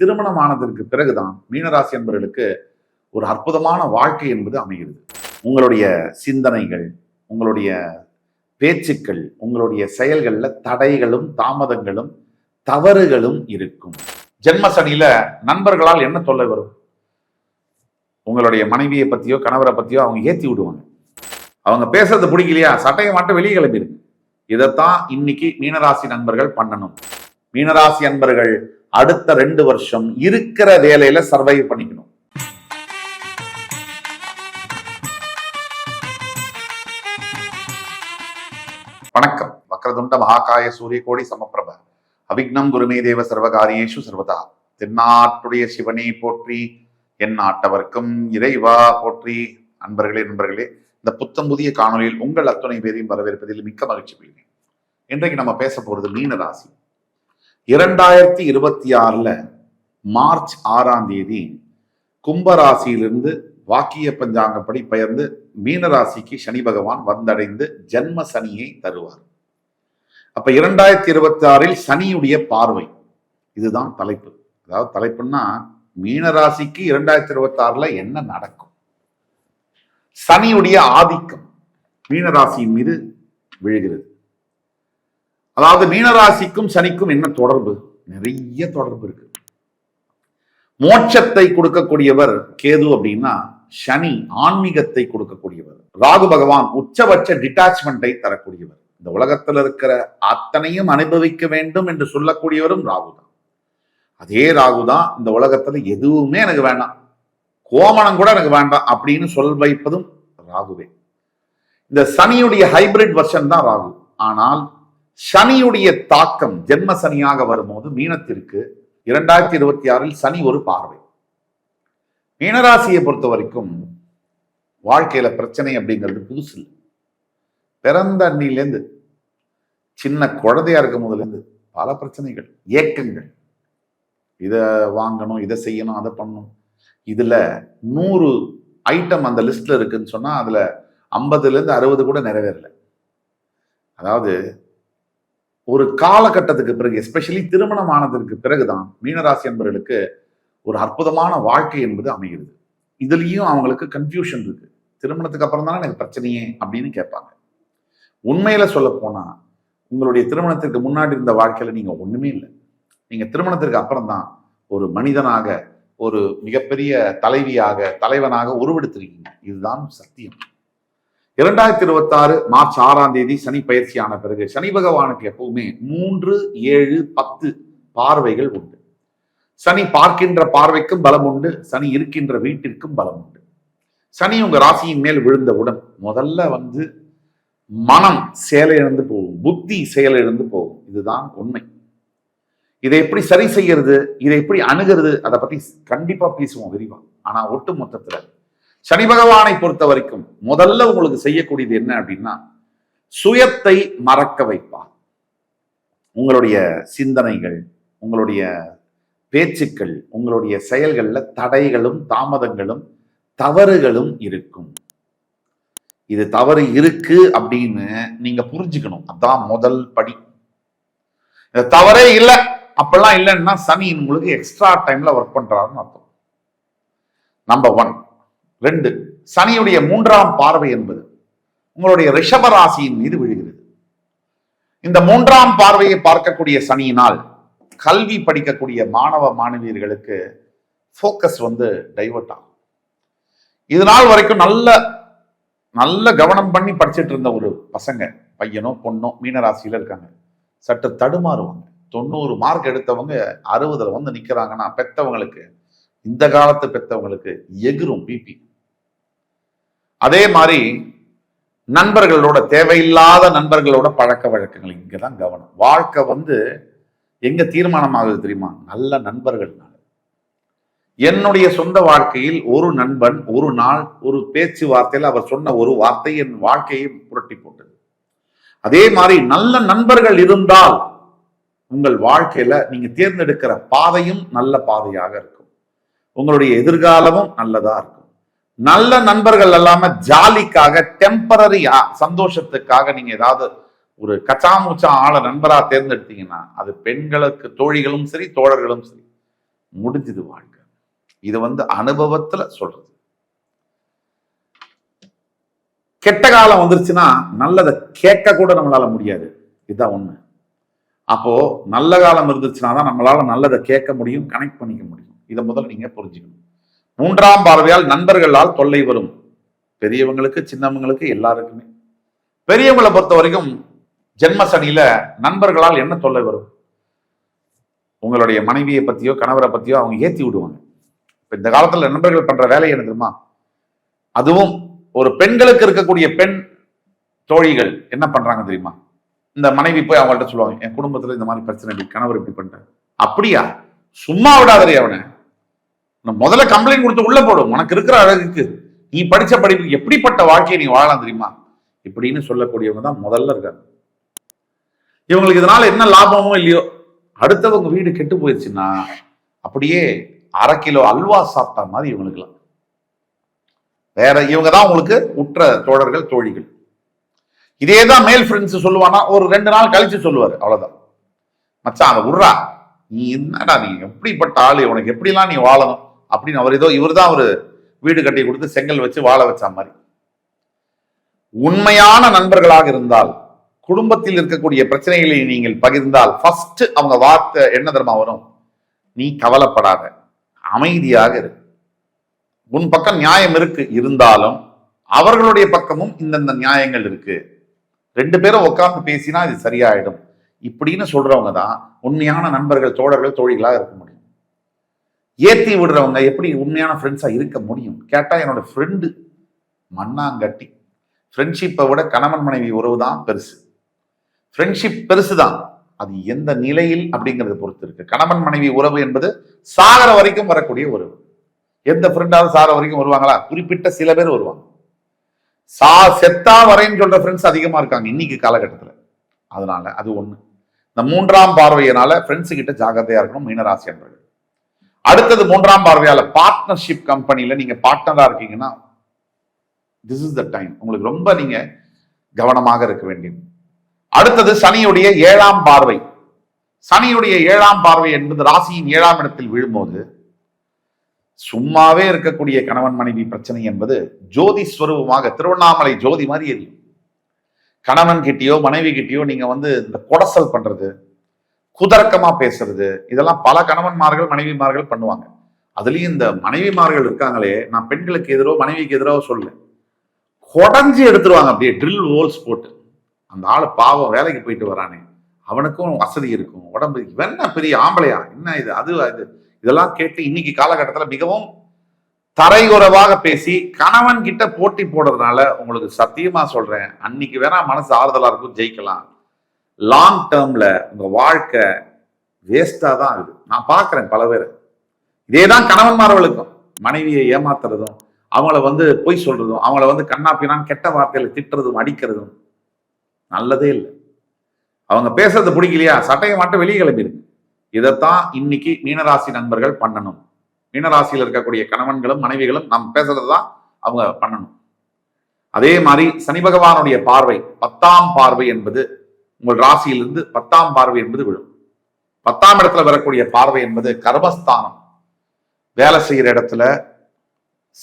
திருமணமானதற்கு பிறகுதான் மீனராசி என்பவர்களுக்கு ஒரு அற்புதமான வாழ்க்கை என்பது அமைகிறது. உங்களுடைய சிந்தனைகள் உங்களுடைய பேச்சுக்கள் உங்களுடைய செயல்களில் தடைகளும் தாமதங்களும் தவறுகளும் இருக்கும். ஜென்ம சனியில நண்பர்களால் என்ன தொல்லை வரும்? உங்களுடைய மனைவியை பத்தியோ கணவரை பத்தியோ அவங்க ஏத்தி விடுவாங்க. அவங்க பேசுறது பிடிக்கலையா? சட்டையை மட்டும் வெளியே கிளம்பிடுங்க. இதைத்தான் இன்னைக்கு மீனராசி நண்பர்கள் பண்ணணும். மீனராசி அன்பர்கள் அடுத்த ரெண்டு வருஷம் இருக்கிற வேலையில சர்வைவ் பண்ணிக்கணும். வணக்கம். வக்ரதுண்ட மகாகாய சூரிய கோடி சமப்பிரப. அவிக்னம் குருமே தேவ சர்வகாரியேஷு சர்வதா. தென்னாட்டுடைய சிவனை போற்றி என் நாட்டவர்க்கும் இறைவா போற்றி. அன்பர்களே நண்பர்களே இந்த புத்தம் புதிய காணொலியில் உங்கள் அத்துணை பேரையும் வரவேற்பதில் மிக்க மகிழ்ச்சி கொள்கிறேன் இன்றைக்கு நம்ம பேச போறது மீன ராசி இரண்டாயிரத்தி இருபத்தி ஆறுல மார்ச் ஆறாம் தேதி கும்பராசியிலிருந்து வாக்கிய பஞ்சாங்கப்படி பெயர்ந்து மீனராசிக்கு சனி பகவான் வந்தடைந்து ஜென்ம சனியை தருவார். அப்ப இரண்டாயிரத்தி இருபத்தி ஆறில் சனியுடைய பார்வை. இதுதான் தலைப்பு. அதாவது தலைப்புன்னா மீனராசிக்கு இரண்டாயிரத்தி இருபத்தி ஆறுல என்ன நடக்கும்? சனியுடைய ஆதிக்கம் மீனராசியின் மீது விழுகிறது. அதாவது மீனராசிக்கும் சனிக்கும் என்ன தொடர்பு? நிறைய தொடர்பு இருக்கு. மோட்சத்தை கொடுக்கக்கூடியவர் கேது அப்படின்னா சனி ஆன்மீகத்தை கொடுக்கக்கூடியவர். ராகு பகவான் உச்சபட்ச டிட்டாச்மெண்ட்டை தரக்கூடியவர். இந்த உலகத்தில் இருக்கிற அத்தனையும் அனுபவிக்க வேண்டும் என்று சொல்லக்கூடியவரும் ராகு தான். அதே ராகு தான் இந்த உலகத்துல எதுவுமே எனக்கு வேண்டாம். கோமணம் கூட எனக்கு வேண்டாம் அப்படின்னு சொல் வைப்பதும் ராகுவே. இந்த சனியுடைய ஹைபிரிட் வெர்ஷன் தான் ராகு. ஆனால் சனியுடைய தாக்கம் ஜென்ம சனியாக வரும்போது மீனத்திற்கு இரண்டாயிரத்தி இருபத்தி ஆறில் சனி ஒரு பார்வை. மீனராசியை பொறுத்த வரைக்கும் வாழ்க்கையில பிரச்சனை அப்படிங்கிறது புதுசு இல்லை பிறந்த அண்ணிலேருந்து சின்ன குழந்தையா இருக்கும் போதுலேருந்து பல பிரச்சனைகள் ஏக்கங்கள். இதை வாங்கணும் இதை செய்யணும் அதை பண்ணணும். இதுல நூறு ஐட்டம் அந்த லிஸ்ட்ல இருக்குன்னு சொன்னா அதுல ஐம்பதுல இருந்து அறுபது கூட நிறைவேறல. அதாவது ஒரு காலகட்டத்துக்கு பிறகு எஸ்பெஷலி திருமணம் ஆனதற்கு பிறகுதான் மீனராசி என்பவர்களுக்கு ஒரு அற்புதமான வாழ்க்கை என்பது அமைகிறது. இதுலேயும் அவங்களுக்கு கன்ஃபியூஷன் இருக்கு. திருமணத்துக்கு அப்புறம் தானே எனக்கு பிரச்சனையே அப்படின்னு கேட்பாங்க. உண்மையில சொல்ல போனா உங்களுடைய திருமணத்திற்கு முன்னாடி இருந்த வாழ்க்கையில நீங்க ஒண்ணுமே இல்லை. நீங்க திருமணத்திற்கு அப்புறம் தான் ஒரு மனிதனாக ஒரு மிகப்பெரிய தலைவியாக தலைவனாக உருவெடுத்திருக்கீங்க. இதுதான் சத்தியம். இரண்டாயிரத்தி இருபத்தி ஆறு மார்ச் ஆறாம் தேதி சனி பயிற்சியான பிறகு சனி பகவானுக்கு எப்பவுமே மூன்று ஏழு பத்து பார்வைகள் உண்டு. சனி பார்க்கின்ற பார்வைக்கும் பலம் உண்டு சனி இருக்கின்ற வீட்டிற்கும் பலம் உண்டு. சனி உங்க ராசியின் மேல் விழுந்தவுடன் முதல்ல வந்து மனம் செயலிழந்து போகும் புத்தி செயலிழந்து போகும். இதுதான் உண்மை. இதை எப்படி சரி செய்யறது இதை எப்படி அணுகிறது அதை பத்தி கண்டிப்பா பேசுவோம் விரிவா. ஆனா ஒட்டு மொத்தத்துல சனி பகவானை பொறுத்த வரைக்கும் முதல்ல உங்களுக்கு செய்யக்கூடியது என்ன அப்படின்னா சுயத்தை மறக்க வைப்பார். உங்களுடைய சிந்தனைகள் உங்களுடைய பேச்சுக்கள் உங்களுடைய செயல்களில் தடைகளும் தாமதங்களும் தவறுகளும் இருக்கும். இது தவறு இருக்கு அப்படின்னு நீங்க புரிஞ்சுக்கணும். அதான் முதல் படி. இந்த தவறே இல்லை. அப்பெல்லாம் இல்லைன்னா சனி உங்களுக்கு எக்ஸ்ட்ரா டைம்ல ஒர்க் பண்றாருன்னு அர்த்தம். நம்பர் ஒன் ரெண்டு சனியுடைய மூன்றாம் பார்வை என்பது உங்களுடைய ரிஷப ராசியின் மீது விழுகிறது. இந்த மூன்றாம் பார்வையை பார்க்கக்கூடிய சனியினால் கல்வி படிக்கக்கூடிய மாணவ மாணவியர்களுக்கு ஃபோக்கஸ் வந்து டைவர்ட் ஆகும். இது நாள் வரைக்கும் நல்ல நல்ல கவனம் பண்ணி படிச்சுட்டு இருந்த ஒரு பசங்க பையனோ பொண்ணோ மீனராசியில இருக்காங்க. சற்று தடுமாறுவாங்க. தொண்ணூறு மார்க் எடுத்தவங்க அறுபதுல வந்து நிற்கிறாங்கன்னா பெத்தவங்களுக்கு இந்த காலத்து பெத்தவங்களுக்கு எகிரும் பிபி அதே மாதிரி நண்பர்களோட தேவையில்லாத நண்பர்களோட பழக்க வழக்கங்கள் இங்கதான் கவனம். வாழ்க்கை வந்து எங்க தீர்மானம் ஆகுது தெரியுமா? நல்ல நண்பர்கள்னால. என்னுடைய சொந்த வாழ்க்கையில் ஒரு நண்பன் ஒரு நாள் ஒரு பேச்சுவார்த்தையில் அவர் சொன்ன ஒரு வார்த்தை என் வாழ்க்கையை புரட்டி போட்டது. அதே மாதிரி நல்ல நண்பர்கள் இருந்தால் உங்கள் வாழ்க்கையில நீங்க தேர்ந்தெடுக்கிற பாதையும் நல்ல பாதையாக இருக்கும். உங்களுடைய எதிர்காலமும் நல்லதா இருக்கும். நல்ல நண்பர்கள் இல்லாம ஜாலிக்காக டெம்பரரி சந்தோஷத்துக்காக நீங்க ஏதாவது ஒரு கச்சாமூச்சா ஆளை நண்பரா தேர்ந்தெடுத்தீங்கன்னா அது பெண்களுக்கு தோழிகளும் சரி தோழர்களும் சரி முடிஞ்சது வாழ்க்கை. இது வந்து அனுபவத்துல சொல்றது. கெட்ட காலம் வந்துருச்சுன்னா நல்லதை கேட்க கூட நம்மளால முடியாது. இதுதான் உண்மை. அப்போ நல்ல காலம் இருந்துச்சுன்னா தான் நம்மளால நல்லதை கேட்க முடியும் கனெக்ட் பண்ணிக்க முடியும். இதை முதல்ல நீங்க புரிஞ்சுக்கணும். மூன்றாம் பார்வையால் நண்பர்களால் தொல்லை வரும். பெரியவங்களுக்கு சின்னவங்களுக்கு எல்லாருக்குமே. பெரியவங்களை பொறுத்த வரைக்கும் ஜென்ம சனியில நண்பர்களால் என்ன தொல்லை வரும்? உங்களுடைய மனைவியை பத்தியோ கணவரை பத்தியோ அவங்க ஏத்தி விடுவாங்க. இப்ப இந்த காலத்துல நண்பர்கள் பண்ற வேலை என்ன தெரியுமா? அதுவும் ஒரு பெண்களுக்கு இருக்கக்கூடிய பெண் தோழிகள் என்ன பண்றாங்க தெரியுமா? இந்த மனைவி போய் அவங்கள்ட்ட சொல்லுவாங்க என் குடும்பத்துல இந்த மாதிரி பிரச்சனை இருக்கு கணவர் இப்படி பண்ணிட்டாரு. அப்படியா? சும்மா விடாதே அவனை. முதல்ல கம்ப்ளைண்ட் கொடுத்து உள்ள போடும் உனக்கு இருக்கிற அழகுக்கு. நீ படிச்ச படிப்பு எப்படிப்பட்ட வாழ்க்கையை நீ வாழலாம் தெரியுமா? இப்படின்னு சொல்லக்கூடியவங்க தான் முதல்ல இருக்காங்க. இவங்களுக்கு இதனால என்ன லாபமோ இல்லையோ அடுத்தவங்க வீடு கெட்டு போயிடுச்சுன்னா அப்படியே அரை கிலோ அல்வா சாப்பிட்ட மாதிரி இவங்களுக்குலாம் வேற இவங்க தான் உங்களுக்கு உற்ற தோழர்கள் தோழிகள். இதே தான் மேல் ஃப்ரெண்ட்ஸ் சொல்லுவானா ஒரு ரெண்டு நாள் கழிச்சு சொல்லுவாரு அவ்வளோதான் மச்சான் அதை விட்றா நீ என்னடா நீ எப்படிப்பட்ட ஆளு? உனக்கு எப்படிலாம் நீ வாழணும்? அப்படின்னு அவர் ஏதோ இவர் தான் ஒரு வீடு கட்டி கொடுத்து செங்கல் வச்சு வாழ வச்ச மாதிரி. உண்மையான நண்பர்களாக இருந்தால் குடும்பத்தில் இருக்கக்கூடிய பிரச்சனைகளை நீங்கள் பகிர்ந்தால் ஃபர்ஸ்ட் அவங்க வார்த்தை என்ன தெரியுமா வரும்? நீ கவலைப்படாத அமைதியாக இரு. உன் பக்கம் நியாயம் இருக்கு இருந்தாலும் அவர்களுடைய பக்கமும் இந்தந்த நியாயங்கள் இருக்கு. ரெண்டு பேரும் உட்கார்ந்து பேசினா இது சரியாயிடும். இப்படின்னு சொல்றவங்க தான் உண்மையான நண்பர்கள் தோழர்கள் தோழிகளாக இருக்க முடியும். ஏற்றி விடுறவங்க எப்படி உண்மையான ஃப்ரெண்ட்ஸாக இருக்க முடியும்? கேட்டால் என்னோட ஃப்ரெண்டு மண்ணாங்கட்டி. ஃப்ரெண்ட்ஷிப்பை விட கணவன் மனைவி உறவு தான் பெருசு. ஃப்ரெண்ட்ஷிப் பெருசு தான் அது எந்த நிலையில் அப்படிங்கிறத பொறுத்து இருக்கு. கணவன் மனைவி உறவு என்பது சாகர வரைக்கும் வரக்கூடிய உறவு. எந்த ஃப்ரெண்டாவது சாகர வரைக்கும் வருவாங்களா? குறிப்பிட்ட சில பேர் வருவாங்க. சா செத்தா வரைன்னு சொல்ற ஃப்ரெண்ட்ஸ் அதிகமாக இருக்காங்க இன்னைக்கு காலகட்டத்தில். அதனால அது ஒன்று இந்த மூன்றாம் பார்வையினால ஃப்ரெண்ட்ஸு கிட்ட ஜாகிரதையா இருக்கணும். மீனராசி என்பர்கள் அடுத்தது மூன்றாம் பார்வையால பார்ட்னர்ஷிப் கம்பெனியில நீங்க பார்ட்னரா இருக்கீங்கன்னா திஸ் இஸ் த டைம் உங்களுக்கு ரொம்ப நீங்க கவனமாக இருக்க வேண்டியது. அடுத்தது சனியுடைய ஏழாம் பார்வை. சனியுடைய ஏழாம் பார்வை என்பது ராசியின் ஏழாம் இடத்தில் விழும்போது சும்மாவே இருக்கக்கூடிய கணவன் மனைவி பிரச்சனை என்பது ஜோதி ஸ்வரூபமாக திருவண்ணாமலை ஜோதி மாதிரி எரியும். கணவன் கிட்டயோ மனைவி கிட்டேயோ நீங்க வந்து இந்த கொடசல் பண்றது குதர்க்கமா பேசுறது. இதெல்லாம் பல கணவன்மார்கள் மனைவிமார்கள் பண்ணுவாங்க. அதுலயும் இந்த மனைவிமார்கள் இருக்காங்களே நான் பெண்களுக்கு எதிரோ மனைவிக்கு எதிரோ சொல்ல கொடைஞ்சு எடுத்துருவாங்க அப்படியே ட்ரில் ஹோல்ஸ் போட்டு. அந்த ஆள் பாவம் வேலைக்கு போயிட்டு வரானே. அவனுக்கும் வசதி இருக்கும். உடம்பு இவன் என்ன பெரிய ஆம்பளையா? என்ன இது? அது இது இதெல்லாம் கேட்டு இன்னைக்கு காலகட்டத்தில் மிகவும் தரைகுறவாக பேசி கணவன் கிட்ட போட்டி போடுறதுனால உங்களுக்கு சத்தியமா சொல்றேன் அன்னைக்கு வேணா மனசு ஆறுதலா இருக்கும் ஜெயிக்கலாம். லாங் டேர்ம்ல உங்க வாழ்க்கை வேஸ்டா தான் ஆகுது நான் பார்க்குறேன் பல பேர். இதே தான் கணவன்மார்களுக்கும் மனைவியை ஏமாத்துறதும் அவங்கள வந்து பொய் சொல்றதும் அவங்கள வந்து கண்ணாப்பினான் கெட்ட வார்த்தையில திட்டுறதும் அடிக்கிறதும் நல்லதே இல்லை. அவங்க பேசுறது பிடிக்கலையா? சட்டையை மட்டும் வெளியே கிளம்பிடுங்க. இதைத்தான் இன்னைக்கு மீனராசி நண்பர்கள் பண்ணணும். மீனராசியில் இருக்கக்கூடிய கணவன்களும் மனைவிகளும் நாம் பேசுறது தான் அவங்க பண்ணணும். அதே மாதிரி சனி பகவானுடைய பார்வை பத்தாம் பார்வை என்பது உங்கள் ராசியிலிருந்து பத்தாம் பார்வை என்பது விழும். பத்தாம் இடத்துல வரக்கூடிய பார்வை என்பது கர்மஸ்தானம். வேலை செய்கிற இடத்துல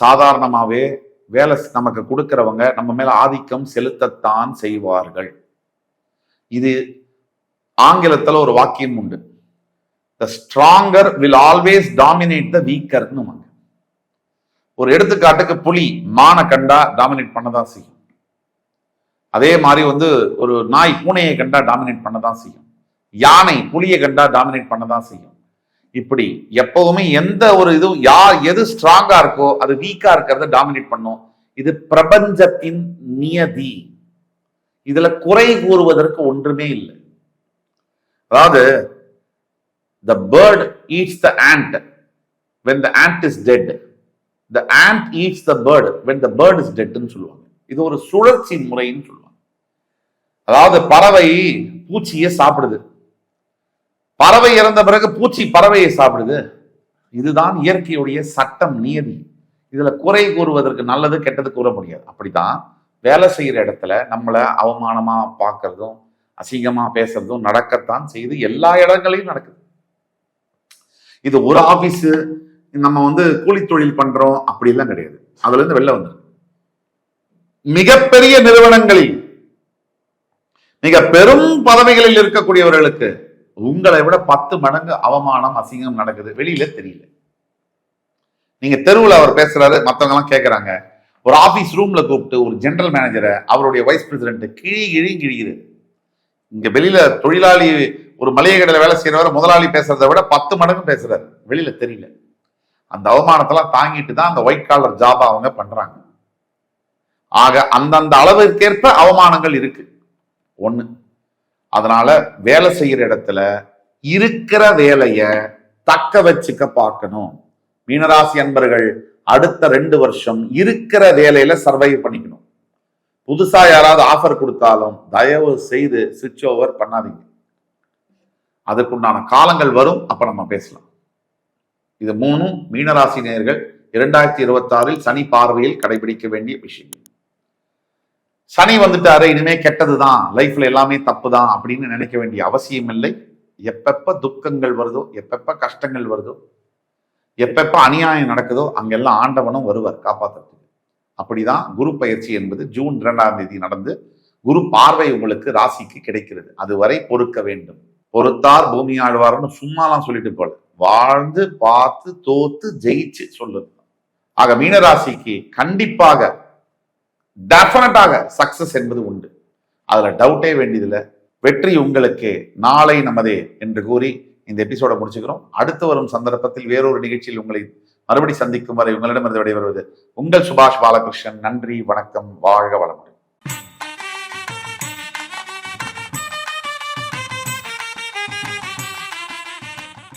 சாதாரணமாகவே வேலை நமக்கு கொடுக்கிறவங்க நம்ம மேல ஆதிக்கம் செலுத்தத்தான் செய்வார்கள். இது ஆங்கிலத்தில் ஒரு வாக்கியம் உண்டு. The stronger will always dominate the வீக்கர்னு ஒரு எடுத்துக்காட்டுக்கு புலி மானை கண்டா டாமினேட் பண்ணதான் செய்யும். அதே மாதிரி வந்து ஒரு நாய் பூனையை கண்டா டாமினேட் பண்ண தான் செய்யும். யானை புலியை கண்டா டாமினேட் பண்ண தான் செய்யும். இப்படி எப்பவுமே எந்த ஒரு இதுவும் யார் எது ஸ்ட்ராங்கா இருக்கோ அது வீக்கா இருக்கிறத டாமினேட் பண்ணும். இது பிரபஞ்சத்தின் நியதி. இதுல குறை கூறுவதற்கு ஒன்றுமே இல்லை. அதாவது the bird eats the ant when the ant is dead the ant eats the bird when the bird is டெட்னு சொல்லுவாங்க. இது ஒரு சுழற்சி முறைன்னு சொல்லுவாங்க. அதாவது பறவை பூச்சியை சாப்பிடுது. பறவை இறந்த பிறகு பூச்சி பறவையை சாப்பிடுது. இதுதான் இயற்கையுடைய சட்டம் நியதி இதுல குறை கூறுவதற்கு நல்லது கெட்டது கூற முடியாது. அப்படிதான் வேலை செய்யற இடத்துல நம்மளை அவமானமா பார்க்கறதும் அசிங்கமா பேசுறதும் நடக்கத்தான் செய்து எல்லா இடங்களையும் நடக்குது. இது ஒரு ஆபீஸ் நம்ம வந்து கூலி தொழில் பண்றோம் அப்படி எல்லாம் கிடையாது. அதுல இருந்து வெளில வந்துடும் மிகப்பெரிய நிறுவனங்களில் மிக பெரும் பதவிகளில் இருக்கக்கூடியவர்களுக்கு உங்களை விட பத்து மடங்கு அவமானம் அசிங்கம் நடக்குது. வெளியில தெரியல. நீங்க தெருவில் அவர் பேசுறாரு மற்றவங்க எல்லாம் கேட்கறாங்க ஒரு ஆபீஸ் ரூம்ல கூப்பிட்டு ஒரு ஜெனரல் மேனேஜரை அவருடைய வைஸ் பிரசிடென்ட் கிழி கிழி கிழியுது. இங்க வெளியில தொழிலாளி ஒரு மளிகை கடையில் வேலை செய்யறவர் முதலாளி பேசுறதை விட பத்து மடங்கு பேசுறாரு. வெளியில தெரியல. அந்த அவமானத்தெல்லாம் தாங்கிட்டு தான் அந்த ஒயிட் காலர் ஜாபா அவங்க பண்றாங்க. ஆக அந்தந்த அளவிற்கேற்ப அவமானங்கள் இருக்கு. ஒண்ணு. அதனால வேலை செய்யற இடத்துல இருக்கிற வேலைய தக்க வச்சுக்க பார்க்கணும். மீனராசி அன்பர்கள் அடுத்த ரெண்டு வருஷம் இருக்கிற வேலையில சர்வை பண்ணிக்கணும். புதுசா யாராவது ஆஃபர் கொடுத்தாலும் தயவு செய்து சுவிட்ச் ஓவர் பண்ணாதீங்க. அதற்குண்டான காலங்கள் வரும் அப்ப நம்ம பேசலாம். இது மூணும் மீனராசி நேர்கள் இரண்டாயிரத்தி இருபத்தி ஆறில் சனி பார்வையில் கடைபிடிக்க வேண்டிய விஷயம் சனி வந்துட்டாரு இனிமே கெட்டதுதான். லைஃப்ல எல்லாமே தப்பு தான் அப்படின்னு நினைக்க வேண்டிய அவசியம் இல்லை. எப்பப்ப துக்கங்கள் வருதோ எப்பப்ப கஷ்டங்கள் வருதோ எப்பப்ப அநியாயம் நடக்குதோ அங்கெல்லாம் ஆண்டவனும் வருவார் காப்பாற்றுறதுக்கு அப்படிதான் குரு பயிற்சி என்பது ஜூன் இரண்டாம் தேதி நடந்து குரு பார்வை உங்களுக்கு ராசிக்கு கிடைக்கிறது. அதுவரை பொறுக்க வேண்டும். பொறுத்தார் பூமி ஆழ்வார்னு சும்மாலாம் சொல்லிட்டு போல. வாழ்ந்து பார்த்து தோத்து ஜெயிச்சு சொல்லுது. ஆக மீனராசிக்கு கண்டிப்பாக டெஃபினட்டாக சக்சஸ் என்பது உண்டு. அதுல டவுட்டே வேண்டியதில்லை. வெற்றி உங்களுக்கு நாளை நமதே என்று கூறி இந்த எபிசோட முடிச்சுக்கிறோம். அடுத்து வரும் சந்தர்ப்பத்தில் வேறொரு நிகழ்ச்சியில் உங்களை மறுபடி சந்திக்கும் வரை உங்களிடமிருந்து விடைபெறுவது உங்கள் சுபாஷ் பாலகிருஷ்ணன். நன்றி வணக்கம் வாழ்க வளமுடன்.